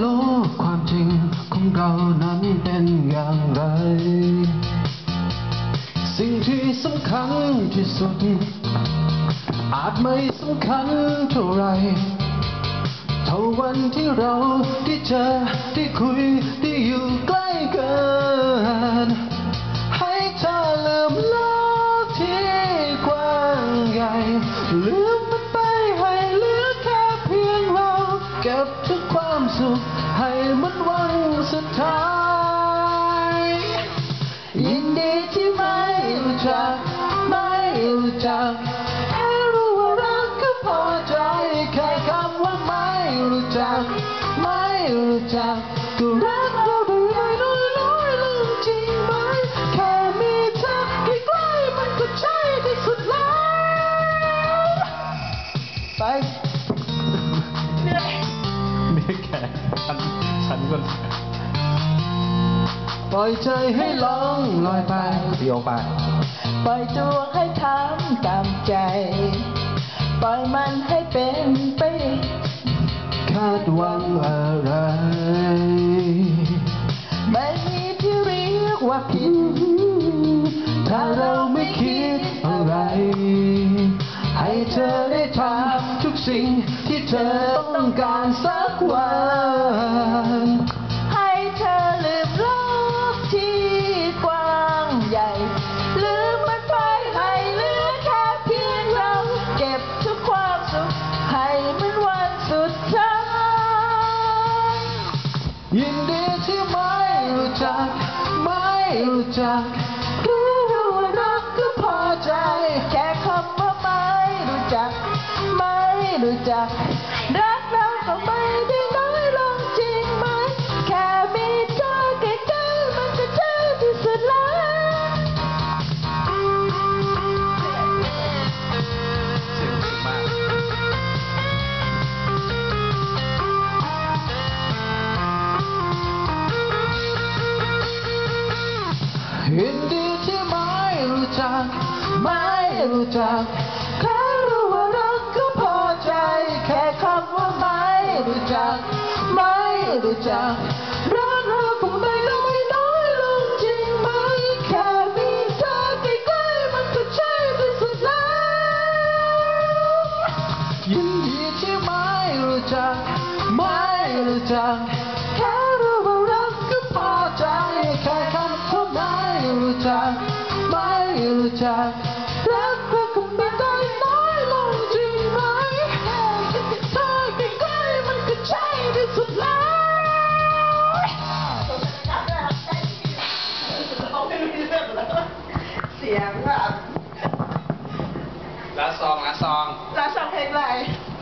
โลกความจริงของเรานั้นเป็นอย่างไร สิ่งที่สำคัญที่สุด อาจไม่สำคัญเท่าไรเท่าวันที่เราได้เจอได้คุยได้อยู่ใกล้กันให้เธอลืมโลกที่กว้างใหญ่ ความสุขให้มันวันสุดท้าย ยินดีที่ไม่รู้จัก ไม่รู้จักแค่รู้ว่ารักก็พอใจแค่คำว่าไม่รู้จัก ไม่รู้จักก็รัก ปล่อยใจให้ล่องลอยไปพี่โอไป ปล่อยตัวให้ทำตามใจ ปล่อยมันให้เป็นไป คาดหวังอะไร ไม่มีที่เรียกว่าผิด ถ้าเราไม่คิดอะไร ให้เธอได้ทำทุกสิ่งที่เธอต้องการสักวัน ยินดีที่ไม่รู้จัก ไม่รู้จัก ยินดีที่ไม่รู้จัก ไม่รู้จัก แค่รู้ว่ารักก็พอใจ แค่คำว่าไม่รู้จัก ไม่รู้จักรักเราคงไม่น้อยน้อยลงจริงไหม แค่มีเธอใกล้ๆมันก็ใช่ที่สุดแล้วยินดีที่ไม่รู้จัก ไม่รู้จัก รู้จักรักเราคงไม่ได้น้อยลงจริงไหมแค่มีเธอใกล้ๆมันก็ใช่ที่สุดแล้วเสียงแบบลาซองลาซอง แล้วชอบเพลงอะไรล